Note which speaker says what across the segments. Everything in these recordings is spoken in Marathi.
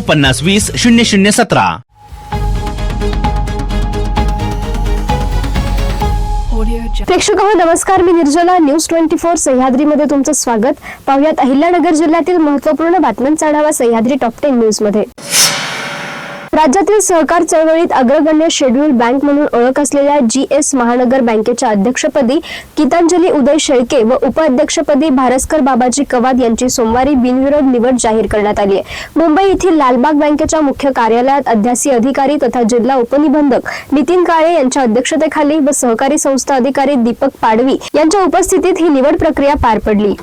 Speaker 1: पन्नास वीस शून्य शून्य सतरा.
Speaker 2: प्रेक्षक हो नमस्कार. मी निर्जला. न्यूज ट्वेंटी फोर सह्याद्रीमध्ये तुमचं स्वागत. पाहुयात अहिल्यानगर जिल्ह्यातील महत्त्वपूर्ण बातम्यांचा आढावा सह्याद्री टॉप टेन न्यूजमध्ये. राज्यातील सहकार चळवळीत अग्रगण्य शेड्यूल बँक म्हणून ओळख असलेल्या जी एस महानगर बँकेच्या अध्यक्षपदी गीतांजली उदय शेळके व उपाध्यक्षपदी भारस्कर बाबाजी कवाद यांची सोमवारी बिनविरोध निवड जाहीर करण्यात आली आहे. मुंबई येथील लालबाग बँकेच्या मुख्य कार्यालयात अध्यासी अधिकारी तथा जिल्हा उपनिबंधक नितीन काळे यांच्या अध्यक्षतेखाली व सहकारी संस्था अधिकारी दीपक पाडवी यांच्या उपस्थितीत ही निवड प्रक्रिया पार पडली.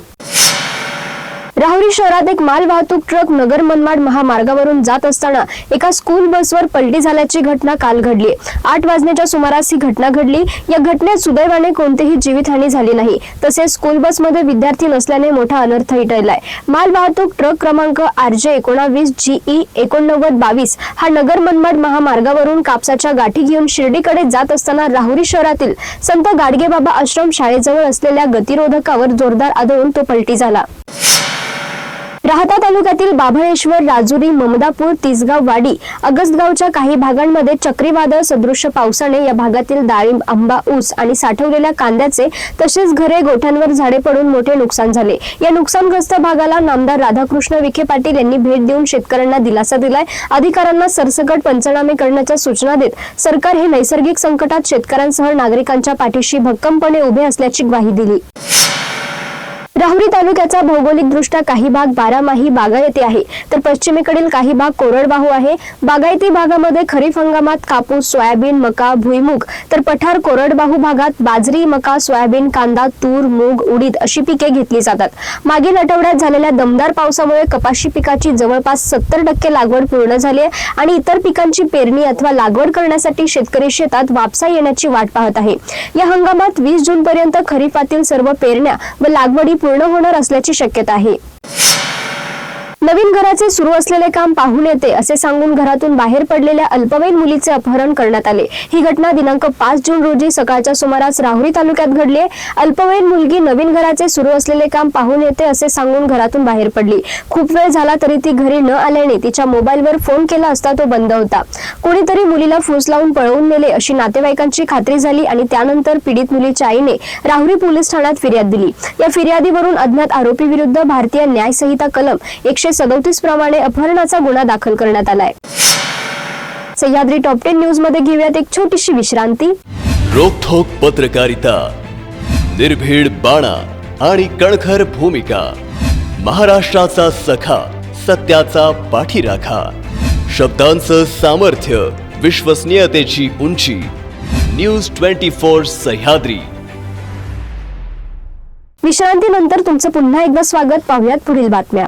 Speaker 2: राहुरी शहरात एक माल वाहतूक ट्रक नगर मनमाड महामार्गावरून जात असताना एका स्कूल बसवर पलटी झाल्याची घटना काल घडली. आठ वाजण्याच्या सुमारास ही घटना घडली. या घटनेत सुदैवाने कोणतीही जीवितहानी झाली नाही. तसेच स्कूल बसमध्ये विद्यार्थी नसल्याने मोठा अनर्थही टळलाय माल वाहतूक ट्रक क्रमांक आरजे एकोणावीस जीई एकोणनव्वद बावीस हा नगर मनमाड महामार्गावरून कापसाच्या गाठी घेऊन शिर्डीकडे जात असताना राहुरी शहरातील संत गाडगेबाबा आश्रम शाळेजवळ असलेल्या गतिरोधकावर जोरदार आदळून तो पलटी झाला. राहता तालुक्यातील बाभळेश्वर राजुरी ममदापूर तिसगाव वाडी अगस्तगावच्या काही भागांमध्ये चक्रीवादळ सदृश्य पावसाने या भागातील डाळिंब आंबा ऊस आणि साठवलेल्या कांद्याचे तसेच घरे गोठ्यांवर झाडे पडून मोठे नुकसान झाले. या नुकसानग्रस्त भागाला नामदार राधाकृष्ण विखे पाटील यांनी भेट देऊन शेतकऱ्यांना दिलासा दिलाय. अधिकाऱ्यांना सरसकट पंचनामे करण्याच्या सूचना देत सरकार हे नैसर्गिक संकटात शेतकऱ्यांसह नागरिकांच्या पाठीशी भक्कमपणे उभे असल्याची ग्वाही दिली. राहुरी तालुक्याचा भौगोलिकदृष्ट्या काही भाग बारामाही बागायती आहे. तर पश्चिमेकडील काही भाग कोरडवाहू आहे. बागायती भागामध्ये खरीप हंगामात कापूस सोयाबीन मका भुईमुग तर पठार कोरडवाहू भागात बाजरी मका सोयाबीन कांदा तूर मूग उडीद अशी पिके घेतली जातात. मागील आठवड्यात झालेल्या दमदार पावसामुळे कपाशी पिकाची जवळपास सत्तर टक्के लागवड पूर्ण झाली आहे आणि इतर पिकांची पेरणी अथवा लागवड करण्यासाठी शेतकरी शेतात वापसा येण्याची वाट पाहत आहे. या हंगामात वीस जून पर्यंत खरीपातील सर्व पेरण्या व लागवडी पूर्ण होणार असल्याची शक्यता आहे. नवीन घराचे सुरू असलेले काम पाहून येते असे सांगून घरातून बाहेर पडलेल्या अल्पवयीन मुलीचे अपहरण करण्यात आले. ही घटना दिनांक पाच जून रोजी सकाळच्या सुमारास राहुरी तालुक्यात घडली अल्पवयीन मुलगी नवीन घराचे सुरू असलेले काम पाहून येते असे सांगून घरातून बाहेर पडली. खूप वेळ झाला तरी ती घरी न आल्याने तिच्या मोबाईलवर फोन केला असता तो बंद होता. कोणीतरी मुलीला फोस लावून पळवून नेले अशी नातेवाईकांची खात्री झाली आणि त्यानंतर पीडित मुलीच्या आईने राहुरी पोलीस ठाण्यात फिर्याद दिली. या फिर्यादीवरून अज्ञात आरोपी विरुद्ध भारतीय न्याय संहिता कलम एकशे सदोतीस प्रमाणे अपहरणाचा गुन्हा दाखल करण्यात आलाय. सह्याद्री टॉप टेन न्यूजमध्ये घेऊयात एक छोटीशी विश्रांती.
Speaker 3: रोखोक पत्रकारिता निर्भीड बाणा आणि कणखर भूमिका महाराष्ट्राचा सखा सत्याचा पाठीराखा. शब्दांचं सामर्थ्य विश्वसनीयतेची उंची. न्यूज ट्वेंटी फोर सह्याद्री
Speaker 2: विश्रांतीनंतर तुमचं पुन्हा एकदा स्वागत. पाहुयात पुढील बातम्या.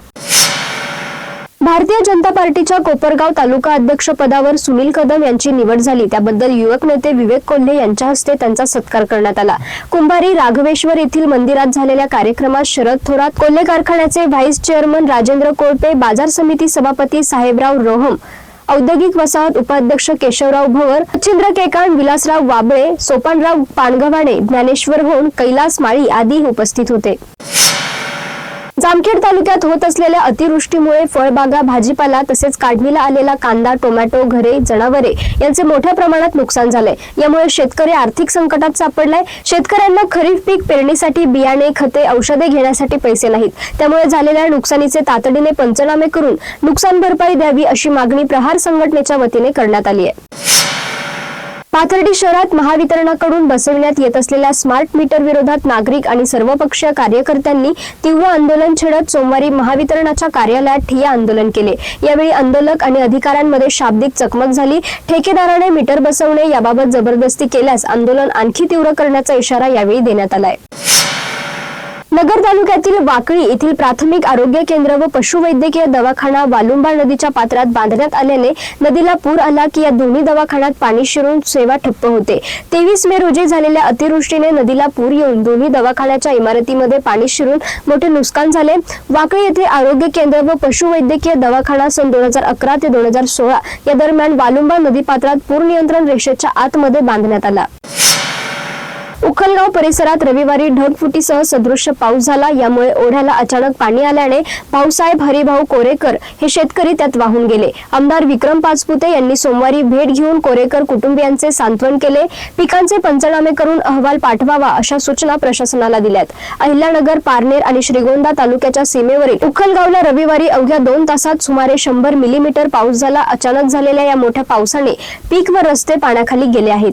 Speaker 2: भारतीय जनता पार्टीच्या कोपरगाव तालुका अध्यक्ष पदावर सुनील कदम यांची निवड झाली. त्याबद्दल युवक नेते विवेक कोल्हे यांच्या हस्ते त्यांचा सत्कार करण्यात आला. कुंभारी राघवेश्वर येथील मंदिरात झालेल्या कार्यक्रमात शरद थोरात कोल्हे कारखान्याचे व्हाईस चेअरमन राजेंद्र कोळपे बाजार समिती सभापती साहेबराव रोहम औद्योगिक वसाहत उपाध्यक्ष केशवराव भवर सचिंद्र केकाण विलासराव वाबळे सोपानराव पानगव्हाणे ज्ञानेश्वर होन कैलास माळी आदी उपस्थित होते. जामखेड तालुक्यात होत असलेल्या अतिवृष्टीमुळे फळबागा भाजीपाला तसेच काढणीला आलेला कांदा टोमॅटो घरे जनावरे यांचे मोठ्या प्रमाणात नुकसान झालंय. यामुळे शेतकरी आर्थिक संकटात सापडलाय. शेतकऱ्यांना खरीप पीक पेरणीसाठी बियाणे खते औषधे घेण्यासाठी पैसे नाहीत. त्यामुळे झालेल्या नुकसानीचे तातडीने पंचनामे करून नुकसान भरपाई द्यावी अशी मागणी प्रहार संघटनेच्या वतीने करण्यात आली आहे. पाथर्डी शहरात महावितरणाकडून बसवण्यात येत असलेल्या स्मार्ट मीटर विरोधात नागरिक आणि सर्वपक्षीय कार्यकर्त्यांनी तीव्र आंदोलन छेडत सोमवारी महावितरणाच्या कार्यालयात ठिय्या आंदोलन केले. यावेळी आंदोलक आणि अधिकाऱ्यांमध्ये शाब्दिक चकमक झाली. ठेकेदाराने मीटर बसवणे याबाबत जबरदस्ती केल्यास आंदोलन आणखी तीव्र करण्याचा इशारा यावेळी देण्यात आलाय. नगर तालुक्यातील वाकळी येथील प्राथमिक आरोग्य केंद्र व पशुवैद्यकीय दवाखाना वालुंबा नदीच्या पात्रात बांधण्यात आल्याने नदीला पूर आला की या दोन्ही दवाखान्यात पाणी शिरून सेवा ठप्प होते. तेवीस मे रोजी झालेल्या अतिवृष्टीने नदीला पूर येऊन दोन्ही दवाखान्याच्या इमारतीमध्ये पाणी शिरून मोठे नुकसान झाले. वाकळी येथे आरोग्य केंद्र व पशुवैद्यकीय दवाखाना सन दोन हजार अकरा ते दोन हजार सोळा या दरम्यान वालुंबा नदीपात्रात पूर नियंत्रण रेषेच्या आतमध्ये बांधण्यात आला. उखलगाव परिसरात रविवारी ढगफुटीसह सदृश्य पाऊस झाला. यामुळे ओढ्याला अचानक पाणी आल्याने भाऊसाहेब हरिभाऊ कोरेकर हे शेतकरी त्यात वाहून गेले. आमदार विक्रम पाचपुते यांनी सोमवारी भेट घेऊन कोरेकर कुटुंबियांचे सांत्वन केले. पिकांचे पंचनामे करून अहवाल पाठवावा अशा सूचना प्रशासनाला दिल्यात. अहिल्यानगर पारनेर आणि श्रीगोंदा तालुक्याच्या सीमेवरील उखलगावला रविवारी अवघ्या दोन तासात सुमारे शंभर मिलीमीटर पाऊस झाला. अचानक झालेल्या या मोठ्या पावसाने पीक व रस्ते पाण्याखाली गेले आहेत.